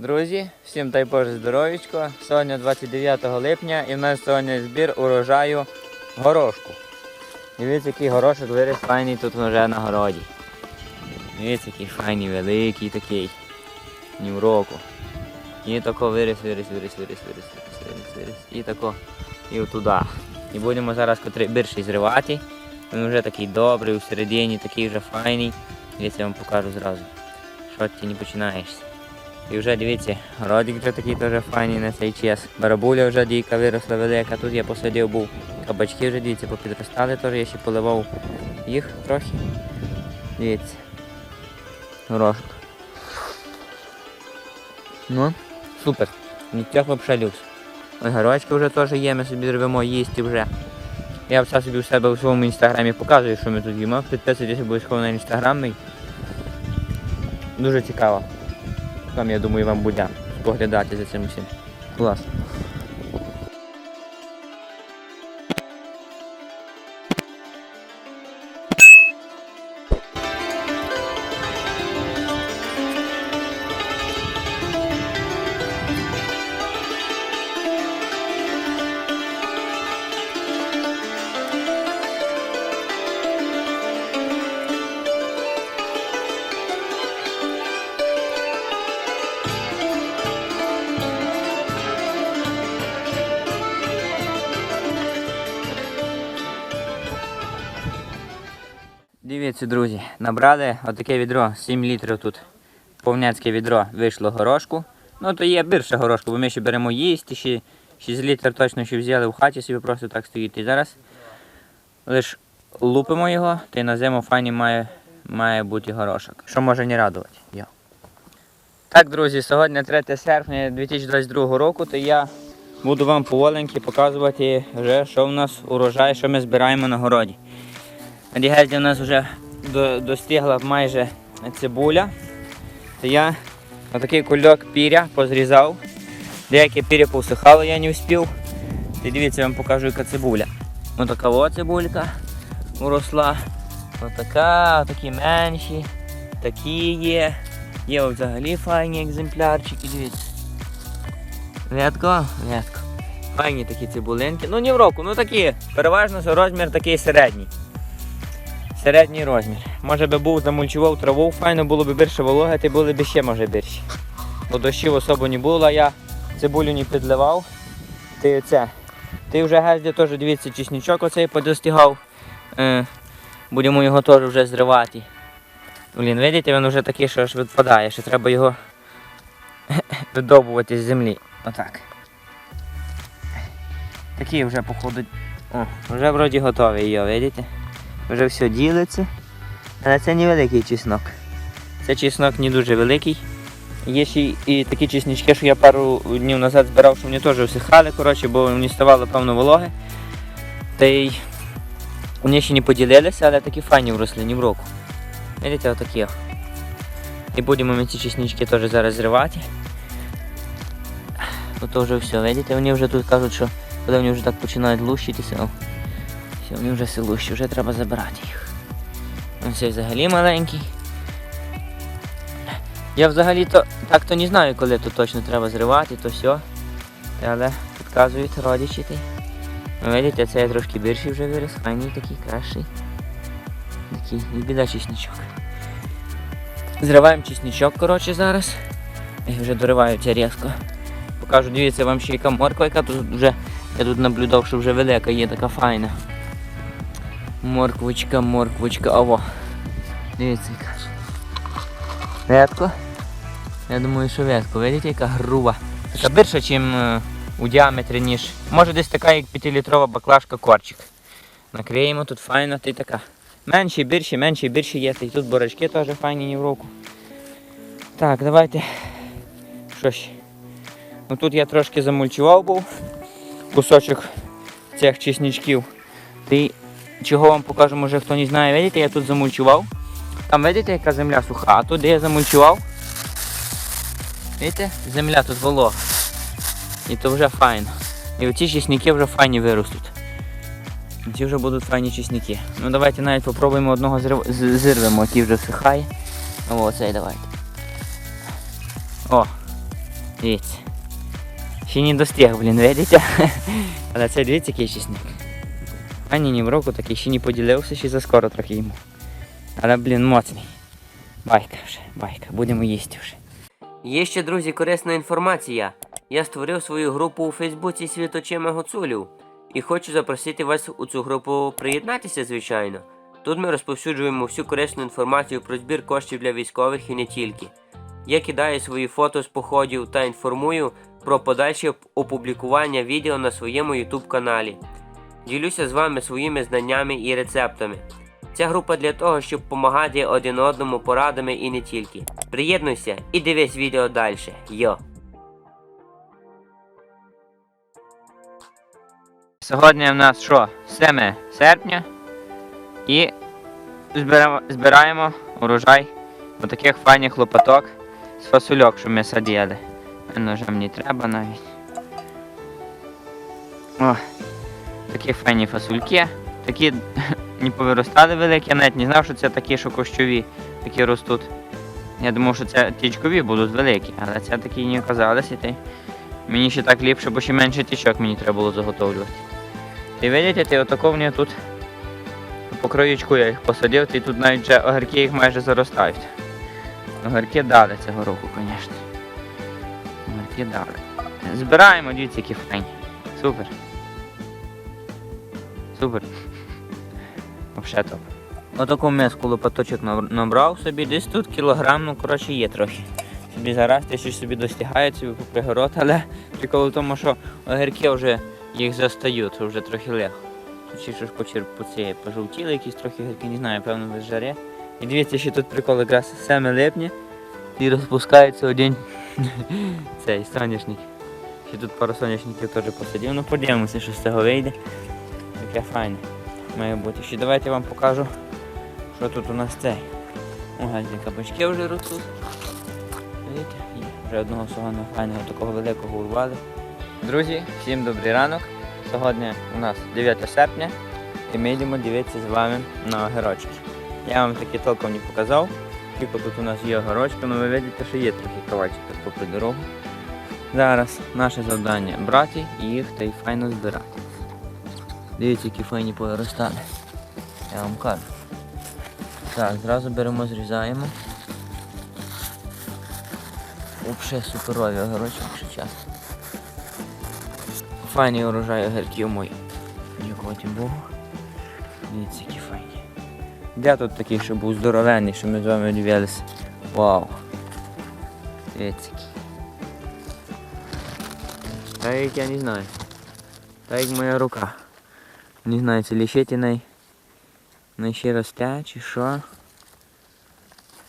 Друзі, всім дай Боже здоров'ячко. Сьогодні 29 липня і в нас сьогодні збір урожаю горошку. Дивіться, який горошок виріс файний тут вже на городі. Дивіться, який файний, великий такий. Ні в року. І тако виріс, виріс, виріс, виріс, виріс, виріс, виріс, виріс. І тако, і отуда. І будемо зараз більший зривати. Він вже такий добрий, у середині такий вже файний. Дивіться, я вам покажу зразу. Що ти не починаєшся. І вже дивіться, городик вже такий теж файний на цей час. Барабуля вже дійка виросла велика. Тут я посадив був кабачки вже дивіться, попідростали теж, я ще поливав їх трохи. Дивіться. Горошок. Ну, супер. Нічого взагалі люкс. Ой, горочки вже теж є, ми собі зробимо їсти вже. Я все собі у себе у своєму інстаграмі показую, що ми тут їмо. Підписуйтесь обов'язково на інстаграм. Дуже цікаво. Там, я думаю, вам буде поглядати за цим усім. Клас. Дивіться, друзі, набрали отаке відро, 7 літрів тут. Повняцьке відро вийшло горошку. Ну то є більше горошку, бо ми ще беремо їсти, ще 6 літрів точно ще взяли в хаті, собі просто так стоїть. І зараз лише лупимо його, та й на зиму файні має, має бути горошок. Що може не радувати. Йо. Так, друзі, сьогодні 3 серпня 2022 року, то я буду вам поволеньки показувати, вже, що в нас урожай, що ми збираємо на городі. На у нас вже достигла майже цибуля. То я отакий кульок піря позрізав. Деяке піря повсихало, я не встиг. І дивіться, я вам покажу, яка цибуля. Ось така цибулька уросла. Отака, такі менші, такі є. Є взагалі файні екземплярчики, дивіться. Рядко, рядко. Файні такі цибулинки. Ну не в року, ну такі. Переважно розмір такий середній. Середній розмір. Може би був замульчував траву, файно було б більше вологи, ти були б ще може більші. Бо дощів особо не було, я цибулю не підливав. Ти це. Ти вже гезді теж дивіться, чесничок оцей подостигав. Е, будемо його теж вже зривати. Блін, видите, він вже такий, що аж відпадає, що треба його видобувати з землі. Отак. Такий вже походу. О, вже вроді готовий його, видите? Вже все ділиться. Але це невеликий чеснок. Це чеснок не дуже великий. Є ще і такі чеснички, що я пару днів назад збирав, що вони теж всихали, коротше, бо вони ставали певно вологи. Та й вони ще не поділилися, але такі файні вросли, ні в року. Видите, отакі. І будемо ми ці чеснички теж зараз зривати. Тут вже все, видите, вони вже тут кажуть, що коли вони вже так починають лущитися, все, вони вже селущі, вже треба забирати їх. Ось цей взагалі маленький. Я взагалі то так то не знаю, коли то точно треба зривати, то все. Але підказують родичі. ти. Ви Видите, цей трошки більший вже виріс, файний такий кращий. Такий, не біда чесничок. Зриваємо чесничок, коротше, зараз. І вже дориваються різко. Покажу, дивіться, вам ще яка морква, яка тут вже, я тут наблюдав, що вже велика є, така файна. Морквочка, морквочка, аво. Дивіться яка. Ветко. Я думаю, що ветко. Видите, яка груба. Така більша, ніж у діаметрі, ніж. Може десь така, як 5-літрова баклажка корчик. Накриємо тут файно, ти така. Менші, більші, менші, більші є. Й тут борочки теж файні ні в руку. Так, давайте. Що ж. Ну тут я трошки замульчував був кусочок цих чесничків. Ти чого вам покажу, може хто не знає, видите, я тут замульчував. Там видите, яка земля суха, а тут де я замульчував. Видите, земля тут волога. І то вже файно. І оці чесники вже файні виростуть. Ці вже будуть файні чесники. Ну давайте навіть попробуємо одного зірвемо, який вже всихає. О, цей давайте. О, Дивіться. Ще не достиг, блін, видите? Але це дивіться, який чесник. Ані ні в року такий ще не поділився, ще заскоро трохи йому. Але, блін, моцний. Байка вже, байка, будемо їсти вже. Є ще, друзі, корисна інформація. Я створив свою групу у Фейсбуці Світ очима Гуцулів і хочу запросити вас у цю групу приєднатися, звичайно. Тут ми розповсюджуємо всю корисну інформацію про збір коштів для військових і не тільки. Я кидаю свої фото з походів та інформую про подальше опублікування відео на своєму YouTube каналі. Ділюся з вами своїми знаннями і рецептами. Ця група для того, щоб допомагати один одному порадами і не тільки. Приєднуйся і дивись відео далі. Йо! Сьогодні в нас що? 7 серпня. І збираємо, урожай отаких файних лопаток з фасульок, що ми садили. Ножа мені треба навіть. О, такі файні фасульки. Такі не повиростали великі, я навіть не знав, що це такі, що кущові, такі ростуть. Я думав, що це тічкові будуть великі, але це такі не оказалися. Мені ще так ліпше, бо ще менше тічок мені треба було заготовлювати. Ти бачите, ти отако мені тут по краючку я їх посадив, і тут навіть вже огірки їх майже заростають. Огірки дали цього року, звісно. Огірки дали. Збираємо, дивіться, які файні. Супер. Супер. Вообще топ. Отаку миску лопаточок набрав собі, десь тут кілограм, ну коротше є трохи. Собі зараз ти щось собі достигають, собі попригород, але прикол в тому, що огірки вже їх застають, вже трохи легко. Тут ще щось почер по ці пожовтіли, якісь трохи огірки, не знаю, певно без жари. І дивіться, що тут прикол якраз 7 липня і розпускається один цей соняшник. Ще тут пару соняшників теж посадив, ну подивимося, що з цього вийде. Таке файне має бути. Ще давайте я вам покажу, що тут у нас цей. О, газні кабачки вже ростуть. Видите? Вже одного сьогодні файного такого великого урвали. Друзі, всім добрий ранок. Сьогодні у нас 9 серпня і ми йдемо дивитися з вами на огірочки. Я вам таки толком не показав, тільки тут у нас є огірочки, але ви бачите, що є трохи кавачки попри дорогу. Зараз наше завдання брати їх та й файно збирати. Дивіться, які файні повиростали. Я вам кажу. Так, зразу беремо, зрізаємо. Взагалі суперові огірочки, якщо чесно. Файний урожай огірків мої. Дякувати Богу. Дивіться, які файні. Де тут такий, що був здоровенний, що ми з вами дивилися? Вау. Дивіться. Та як я не знаю. Та як моя рука. Не знаю, це лічити най... най ще росте чи що.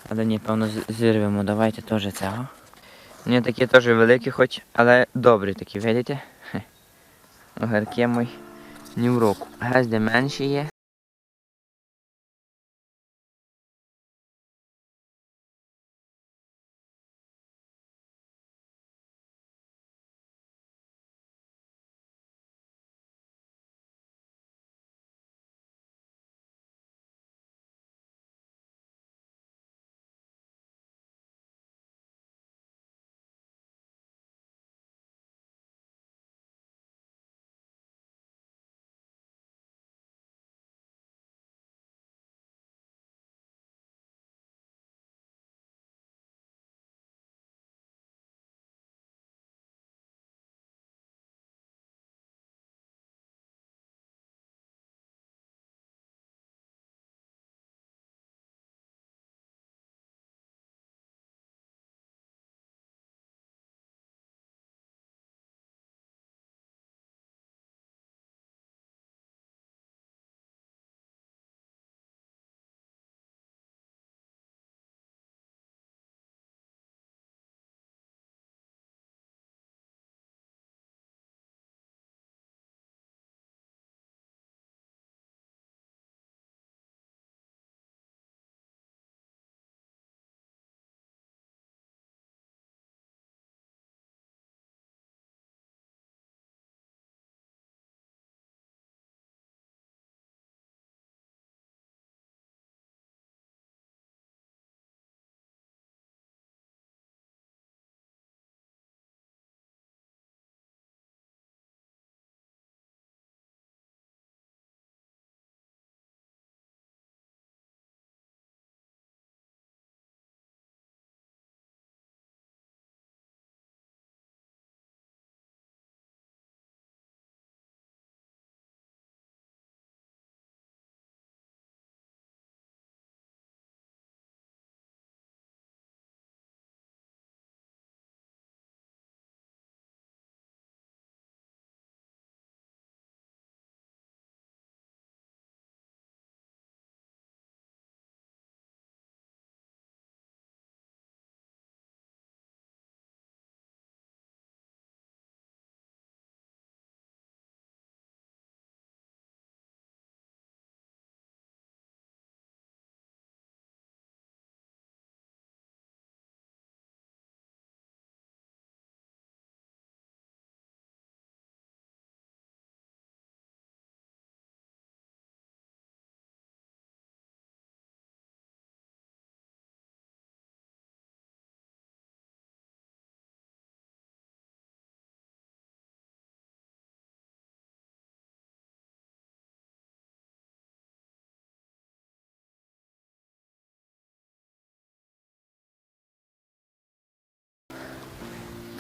Але ні, певно зірвемо. Давайте теж цього. Вони такі теж великі, хоч, але добрі такі, видите? Огірки мої ні в руку. Гезде менші є.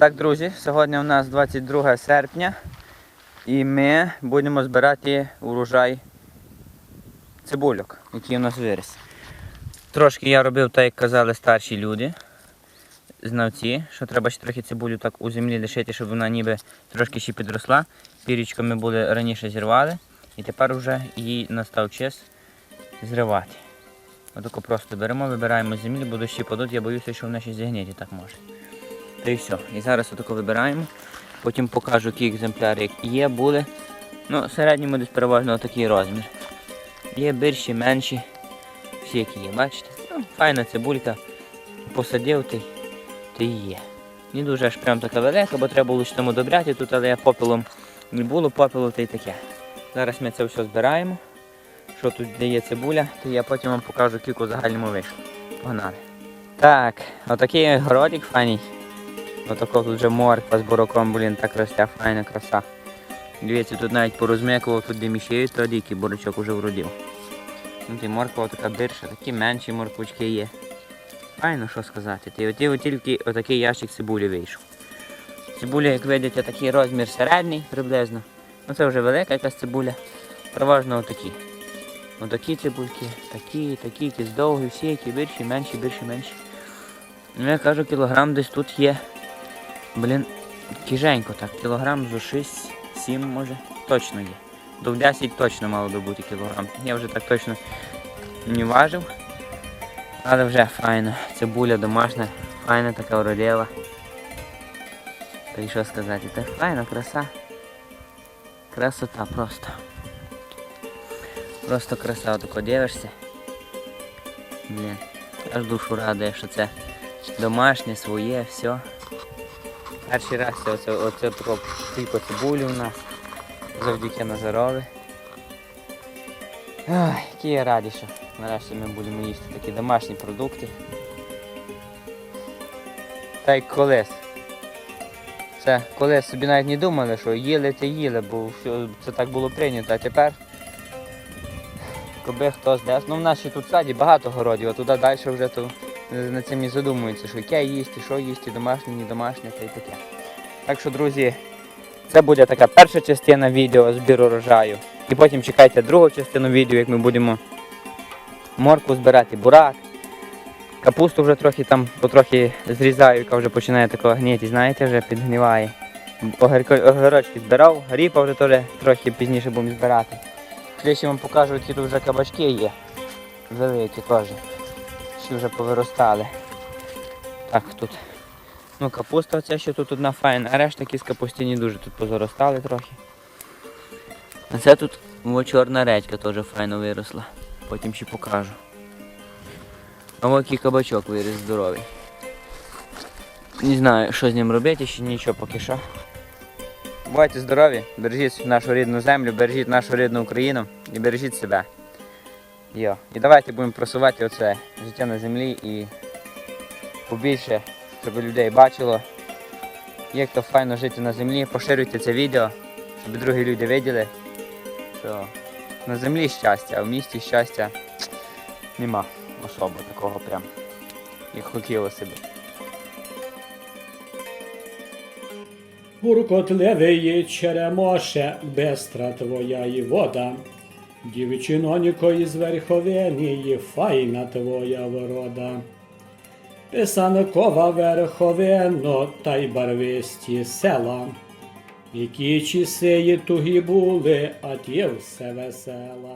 Так, друзі, сьогодні у нас 22 серпня і ми будемо збирати урожай цибульок, який у нас виріс. Трошки я робив так, як казали старші люди, знавці, що треба ще трохи цибулю так у землі лишити, щоб вона ніби трошки ще підросла. Пірічку ми були раніше зірвали, і тепер вже їй настав час зривати. Отако просто беремо, вибираємо з землі, бо дощі я боюся, що вона ще зігніти так може. І все. І зараз отако вибираємо. Потім покажу, які екземпляри є, були. Ну, в середньому десь переважно такий розмір. Є більші, менші. Всі які є, бачите? Ну, файна цибулька. Посадив ти, ти є. Не дуже аж прям така велика, бо треба було тому добряти тут, але я попелом не було попелу, та й таке. Зараз ми це все збираємо. Що тут де є цибуля, то я потім вам покажу, кілько в загальному вийшло. Погнали. Так, отакий городик файний. Отако тут вже морква з бураком, блін, так росте, файна краса. Дивіться, тут навіть порозмикував, тут де міщеють, то дикий бурачок вже вродив. Ну ти морква така більша, такі менші морквочки є. Файно, що сказати. Ти оті тільки отакий ящик цибулі вийшов. Цибуля, як видите, такий розмір середній приблизно. Ну це вже велика якась цибуля. Переважно отакі. Отакі цибульки, такі, такі, якісь довгі, всі, які більші, менші, більші, менші. Ну я кажу, кілограм десь тут є. Блін, кіженько так, кілограм зо 6, 7 може, точно є. До 10 точно мало би бути кілограм. Я вже так точно не важив. Але вже файно. Цибуля домашня, файна така вродила. Та й що сказати, так файна, краса. Красота просто. Просто краса, отако дивишся. Блін, аж душу радує, що це домашнє, своє, все. Перший раз це оце, оце тако тільки цибулі у нас. Завдяки Назарові. Ой, які я радий, що нарешті ми будемо їсти такі домашні продукти. Та й колись. Це колись собі навіть не думали, що їли те їли, бо все, це так було прийнято, а тепер коби хто здасть. Ну в нас ще тут в саді багато городів, а туди далі вже то над цим і задумуються, що яке їсти, що їсти, домашнє, не домашнє та й таке. Так що, друзі, це буде така перша частина відео збіру урожаю. І потім чекайте другу частину відео, як ми будемо моркву збирати, бурак. Капусту вже трохи там потрохи зрізаю, яка вже починає такого гніти, знаєте, вже підгниває. Огірко- Огірочки збирав, ріпа вже теж трохи пізніше будемо збирати. Ще вам покажу, які тут вже кабачки є. Великі теж. Ще вже повиростали. Так, тут. Ну, капуста оця ще тут одна файна, а решта якісь капустіні дуже тут позаростали трохи. А це тут о, чорна редька теж файно виросла. Потім ще покажу. А ось який кабачок виріс здоровий. Не знаю, що з ним робити, ще нічого поки що. Бувайте здорові, бережіть нашу рідну землю, бережіть нашу рідну Україну і бережіть себе. Йо. І давайте будемо просувати оце життя на землі і побільше, щоб людей бачило, як то файно жити на землі. Поширюйте це відео, щоб другі люди виділи, що на землі щастя, а в місті щастя нема особо такого прям, як хотілося б. Буркотливий черемоше, бестра твоя і вода. Дівчиноніко із верховині, файна твоя врода. Писанкова верховино, та й барвисті села. Які часи тугі були, а ті все весела.